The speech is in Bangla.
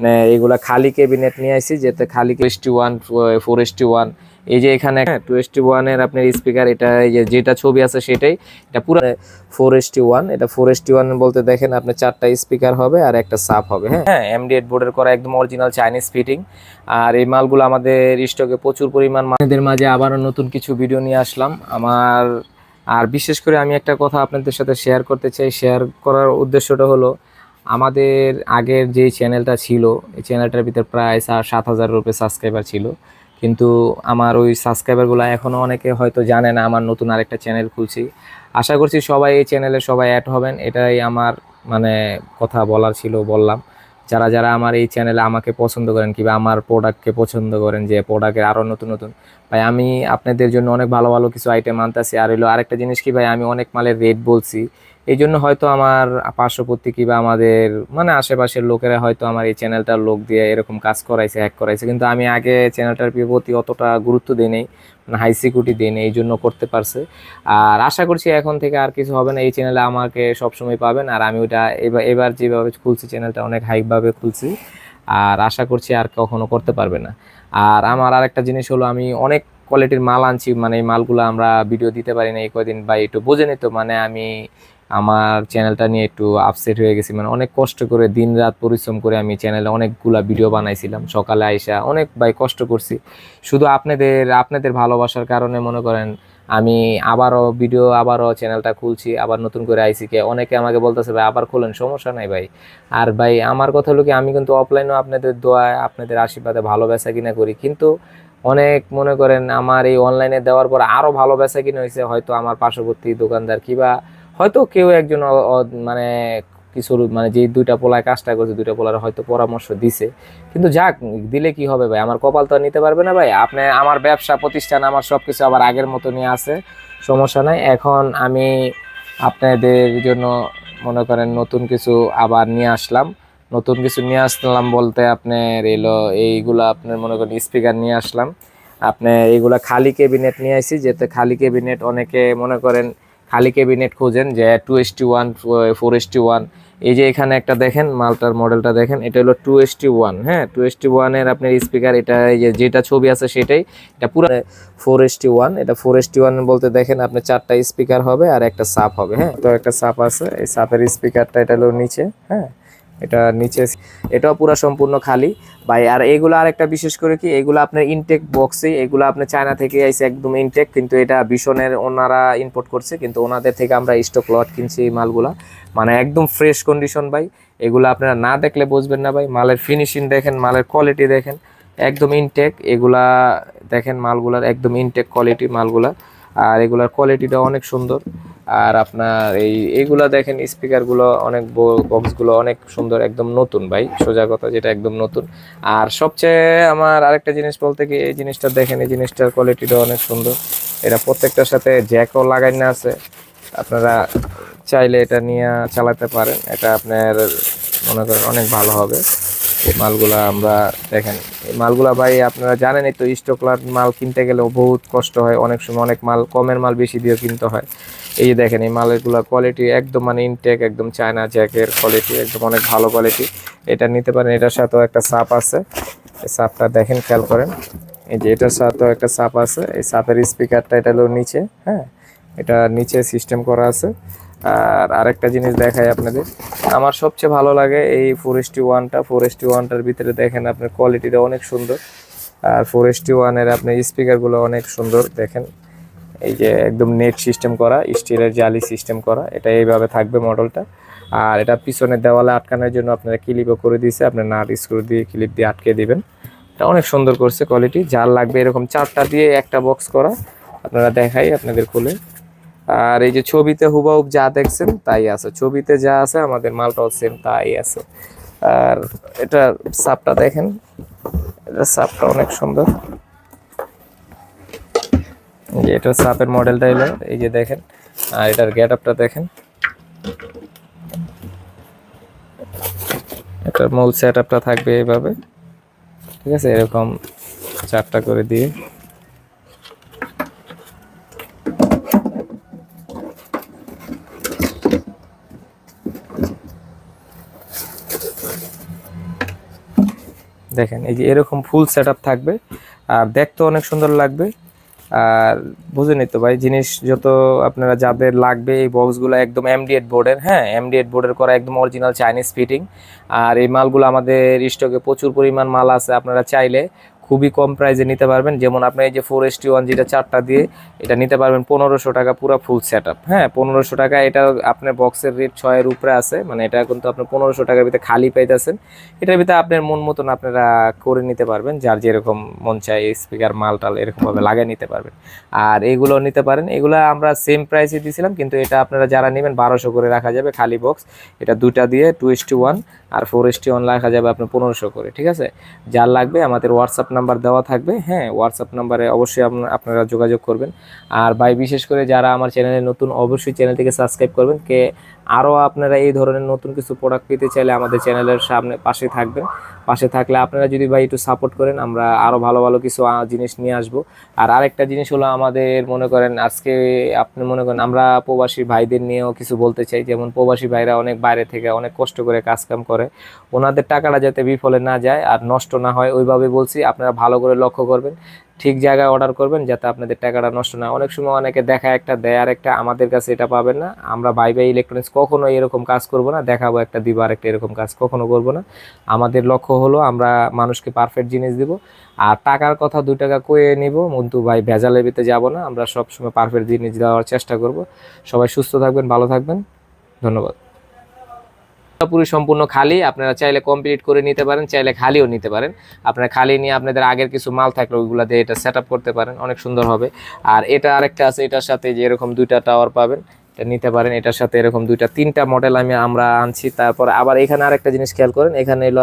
মানে এগুলা খালি ক্যাবিনেট নিয়ে আসি যেতে খালি S T one four S T one এই যে এখানে টু এস টি ওয়ানের আপনার স্পিকার এটা এই যে যেটা ছবি আছে সেটাই, এটা পুরো ফোর এস টি ওয়ান এটা ফোর এস টি ওয়ান বলতে দেখেন আপনার চারটা স্পিকার হবে আর একটা সাপ হবে হ্যাঁ? এমডি এইট বোর্ডের করা একদম অরিজিনাল চাইনিজ ফিটিং আর এই মালগুলো আমাদের স্টকে প্রচুর পরিমাণ মানেদের মাঝে আবারও নতুন কিছু ভিডিও নিয়ে আসলাম। আমার, আর বিশেষ করে আমি একটা কথা আপনাদের সাথে শেয়ার করতে চাই। শেয়ার করার উদ্দেশ্যটা হলো আমাদের আগের যে চ্যানেলটা ছিল, এই চ্যানেলটার ভিতরে প্রায় সাত হাজার রুপে সাবস্ক্রাইবার ছিল। কিন্তু আমার ওই সাবস্ক্রাইবারগুলো এখনও অনেকে হয়তো জানে না, আমার নতুন আরেকটা চ্যানেল খুলছি। আশা করছি সবাই এই চ্যানেলে সবাই অ্যাড হবেন, এটাই আমার মানে কথা বলার ছিল, বললাম। যারা যারা আমার এই চ্যানেলে আমাকে পছন্দ করেন কিংবা আমার প্রোডাক্টকে পছন্দ করেন যে প্রোডাক্টের আরও নতুন নতুন ভাই, আমি আপনাদের জন্য অনেক ভালো ভালো কিছু আইটেম আনতেছি। আর হলো আরেকটা জিনিস কি ভাই, আমি অনেক মালের রেট বলছি। এই জন্য হয়তো আমার পার্শ্ববর্তী কিংবা আমাদের মানে আশেপাশের লোকেরা হয়তো আমার এই চ্যানেলটার লোক দিয়ে এরকম কাজ করাইছে হ্যাক করাইছে। কিন্তু আমি আগে চ্যানেলটার প্রতি অতটা গুরুত্ব দিই নেই মানে হাই সিকিউরিটি দিই নেই, এই জন্য করতে পারছে। আর আশা করছি এখন থেকে আর কিছু হবে না, এই চ্যানেলে আমাকে সবসময় পাবেন। আর আমি ওটা এবার এবার যেভাবে খুলছি চ্যানেলটা অনেক হাইভাবে খুলছি। আর আশা করছি আর কখনো করতে পারবে না। আর আমার আর একটা জিনিস হলো আমি অনেক কোয়ালিটির মাল আনছি মানে এই মালগুলো আমরা ভিডিও দিতে পারি না এই কদিন বা একটু বোঝে নিত মানে আমি আমার চ্যানেলটা নিয়ে একটু আপসেট হয়ে গেছি মানে অনেক কষ্ট করে দিন রাত পরিশ্রম করে আমি চ্যানেলে অনেকগুলা ভিডিও বানাইছিলাম, সকালে আইসা অনেক ভাই কষ্ট করছি। শুধু আপনাদের আপনাদের ভালোবাসার কারণে মনে করেন আমি আবারও ভিডিও আবারও চ্যানেলটা খুলছি, আবার নতুন করে আইসি কে। অনেকে আমাকে বলতেছে, ভাই, আবার খোলেন, সমস্যা নাই ভাই। আর ভাই, আমার কথা হলো কি, আমি কিন্তু অফলাইনেও আপনাদের দোয়ায় আপনাদের আশীর্বাদে ভালো বেচা কিনা করি। কিন্তু অনেক মনে করেন, আমার এই অনলাইনে দেওয়ার পর আরও ভালো বেচা কিনা হয়েছে। হয়তো আমার পার্শ্ববর্তী দোকানদার কিবা, হয়তো কেউ একজন মানে কিছু মানে যে দুইটা পোলায় কাজটা করছে, দুইটা পোলার হয়তো পরামর্শ দিছে। কিন্তু যাক, দিলে কি হবে ভাই? আমার কপাল তো নিতে পারবে না ভাই। আপনি আমার ব্যবসা, প্রতিষ্ঠান, আমার সব কিছু আবার আগের মতো নিয়ে আছে। সমস্যা নাই। এখন আমি আপনাদের জন্য মনে করেন নতুন কিছু আবার নিয়ে আসলাম। নতুন কিছু নিয়ে আসলাম বলতে আপনার এলো, এইগুলো আপনার মনে করেন স্পিকার নিয়ে আসলাম। আপনি এইগুলা খালি ক্যাবিনেট নিয়ে আসি যেতে খালি ক্যাবিনেট অনেকে মনে করেন খালি ক্যাবিনেট খোঁজেন যে two S T one, four S T one. এই যে এখানে একটা দেখেন, মালটার মডেলটা দেখেন, এটা হলো টু এস টি ওয়ান হ্যাঁ? টু এস টি ওয়ানের আপনার স্পিকার এটা যেটা ছবি আছে সেটাই, এটা পুরো ফোর এস টি ওয়ান, এটা ফোর এস টি ওয়ান বলতে দেখেন আপনার চারটা স্পিকার হবে আর একটা সাপ হবে হ্যাঁ? তো একটা সাপ আছে, এই সাপের স্পিকারটা এটা হলো নিচে হ্যাঁ? এটা নিচে এটাও পুরো সম্পূর্ণ খালি। ভাই, আর এগুলো আর একটা বিশেষ করে কি, এগুলো আপনার ইনটেক বক্সে এগুলো আপনার চায়না থেকে আইসে একদম ইনটেক কিন্তু এটা ভীষণের ওনারা ইম্পোর্ট করছে, কিন্তু ওনাদের থেকে আমরা স্টক লট কিনছি এই মালগুলা। মানে একদম ফ্রেশ কন্ডিশন ভাই, এগুলো আপনারা না দেখলে বুঝবেন না ভাই। মালের ফিনিশিং দেখেন, মালের কোয়ালিটি দেখেন, একদম ইনটেক এগুলা দেখেন মালগুলার একদম ইনটেক কোয়ালিটি মালগুলা। আর এগুলার কোয়ালিটিটা অনেক সুন্দর। আর আপনার এই এইগুলা দেখেন স্পিকারগুলো অনেক বক্সগুলো অনেক সুন্দর, একদম নতুন ভাই, সোজা কথা যেটা একদম নতুন। আর সবচেয়ে আমার আরেকটা জিনিস বলতে কি, এই জিনিসটা দেখেন, এই জিনিসটার কোয়ালিটিটা অনেক সুন্দর। এটা প্রত্যেকটার সাথে জ্যাকও লাগাই না আছে। আপনারা চাইলে এটা নিয়ে চালাতে পারেন। এটা আপনার, মনে করেন, অনেক ভালো হবে। মালগুলা আমরা দেখেন, এই মালগুলা ভাই আপনারা জানেনই তো স্টকলার মাল কিনতে গেলেও বহুত কষ্ট হয়। অনেক সময় অনেক মাল, কমের মাল বেশি দিয়ে কিনতে হয়। এই যে দেখেন, এই মালেরগুলা কোয়ালিটি একদম মানে ইনটেক একদম চায়না জ্যাকের কোয়ালিটি একদম অনেক ভালো কোয়ালিটি এটা নিতে পারেন, এটার সাথেও একটা সাপ আছে। এই সাপটা দেখেন, খেয়াল করেন। এই যে এটার সাথেও একটা সাপ আছে। এই সাপের স্পিকারটা এটা হলো নিচে হ্যাঁ? এটা নিচে সিস্টেম করা আছে। আর আরেকটা জিনিস দেখাই আপনাদের। আমার সবচেয়ে ভালো লাগে এই ফোর এস টি। ওয়ানটা ফোর এস টি ওয়ানটার ভিতরে দেখেন আপনার কোয়ালিটিটা অনেক সুন্দর। আর ফোর ওয়ানের আপনার স্পিকারগুলো অনেক সুন্দর, দেখেন। এই যে একদম নেট সিস্টেম করা স্টিলের জালি সিস্টেম করা, এটা এইভাবে থাকবে মডেলটা আর এটা পিছনের দেওয়ালে আটকানোর জন্য আপনারা ক্লিপও করে দিয়েছে। আপনার নাট স্ক্রু দিয়ে ক্লিপ দিয়ে আটকে দিবেন। এটা অনেক সুন্দর করছে কোয়ালিটি যার লাগবে এরকম চারটা দিয়ে একটা বক্স করা, আপনারা দেখাই আপনাদের খুলে। আর এই যে ছবিতে হুবাহুব যা দেখছেন তাই আছে। ছবিতে যা আছে, আমাদের মালটাও সেম তাই আছে। আর এটা সাপটা দেখেন। এটা সাপটা অনেক সুন্দর। যে এটা সাপের মডেলটা এলো এই যে দেখেন। আর এটার গেট আপটা দেখেন। এটার মূল সেট আপটা থাকবে এইভাবে ঠিক আছে? এরকম চারটা করে দিয়ে। দেখেন, এই যে এরকম ফুল সেট থাকবে। আর দেখতে অনেক সুন্দর লাগবে। আর বুঝেনি তো ভাই, জিনিস যত আপনারা যাদের লাগবে, এই বক্সগুলো একদম এমডিএড বোর্ডের হ্যাঁ এমডিএড বোর্ডের করা একদম অরিজিনাল চাইনিজ ফিটিং আর এই মালগুলো আমাদের স্টকে প্রচুর পরিমাণ মাল আছে, আপনারা চাইলে খুবই কম প্রাইসে নিতে পারবেন। যেমন আপনি এই যে ফোর এস টি ওয়ান যেটা চারটা দিয়ে, এটা নিতে পারবেন পনেরোশো টাকা পুরো ফুল সেট আপ হ্যাঁ পনেরোশো টাকা, এটা আপনার বক্সের রেট ছয়ের উপরে আছে। মানে এটা কিন্তু আপনি পনেরোশো টাকার ভিতরে খালি পাইতেছেন। এটার ভিতরে আপনার মন মতন আপনারা করে নিতে পারবেন। যার যেরকম মন চাই স্পিকার মাল টাল এরকমভাবে লাগিয়ে নিতে পারবেন। আর এগুলো নিতে পারেন। এগুলো আমরা সেম প্রাইসে দিয়েছিলাম কিন্তু এটা আপনারা যারা নেবেন, বারোশো করে রাখা যাবে খালি বক্স এটা দুটা দিয়ে টু এস টি ওয়ান আর ফোর এস টি ওয়ান রাখা যাবে আপনার পনেরোশো করে, ঠিক আছে? যার লাগবে আমাদের হোয়াটসঅ্যাপ দেওয়া থাকবে। হ্যাঁ হোয়াটসঅ্যাপ নাম্বারে অবশ্যই আপনা- আপনারা যোগাযোগ করবেন। আর ভাই, বিশেষ করে যারা আমার চ্যানেলে নতুন, অবশ্যই চ্যানেলটিকে সাবস্ক্রাইব করবেন। কে আরও আপনারা এই ধরনের নতুন কিছু প্রোডাক্ট পেতে চাইলে আমাদের চ্যানেলের সামনে পাশে থাকবেন। পাশে থাকলে আপনারা যদি ভাই একটু সাপোর্ট করেন, আমরা আরও ভালো ভালো কিছু জিনিস নিয়ে আসব। আর আরেকটা জিনিস হলো আমাদের মনে করেন, আজকে আপনি মনে করেন, আমরা প্রবাসী ভাইদের নিয়েও কিছু বলতে চাই। যেমন প্রবাসী ভাইরা অনেক বাইরে থেকে অনেক কষ্ট করে কাজকাম করে। ওনাদের টাকাটা যাতে বিফলে না যায় আর নষ্ট না হয়, ওইভাবে বলছি, আপনারা ভালো করে লক্ষ্য করবেন। ঠিক জায়গায় অর্ডার করবেন যাতে আপনাদের টাকাটা নষ্ট না অনেক সময় অনেকে দেখা একটা, দেয় আর একটা আমাদের কাছে এটা পাবেন না। আমরা বাই বাই ইলেকট্রনিক্স কখনো এরকম কাজ করব না, দেখাবো একটা, দিব আর একটা এরকম কাজ কখনো করব না। আমাদের লক্ষ্য হলো আমরা মানুষকে পারফেক্ট জিনিস দিব। আর টাকার কথা দুই টাকা কয়ে নিব, কিন্তু ভাই ভেজালের ভিতরে যাব না। আমরা সবসময় পারফেক্ট জিনিস দেওয়ার চেষ্টা করব। সবাই সুস্থ থাকবেন, ভালো থাকবেন। ধন্যবাদ। পুরো সম্পূর্ণ খালি, আপনারা চাইলে কমপ্লিট করে নিতে পারেন, চাইলে খালিও নিতে পারেন। আপনারা খালি নিয়ে আপনাদের আগের কিছু মাল থাকলে ওইগুলো দিয়ে এটা সেট করতে পারেন, অনেক সুন্দর হবে। আর এটা আরেকটা আছে, এটার সাথে যে এরকম দুইটা টাওয়ার পাবেন, এটা নিতে পারেন। এটার সাথে এরকম দুইটা, তিনটা মডেল আমি আমরা আনছি। তারপর আবার এখানে আরেকটা জিনিস খেয়াল করেন, এখানে এলো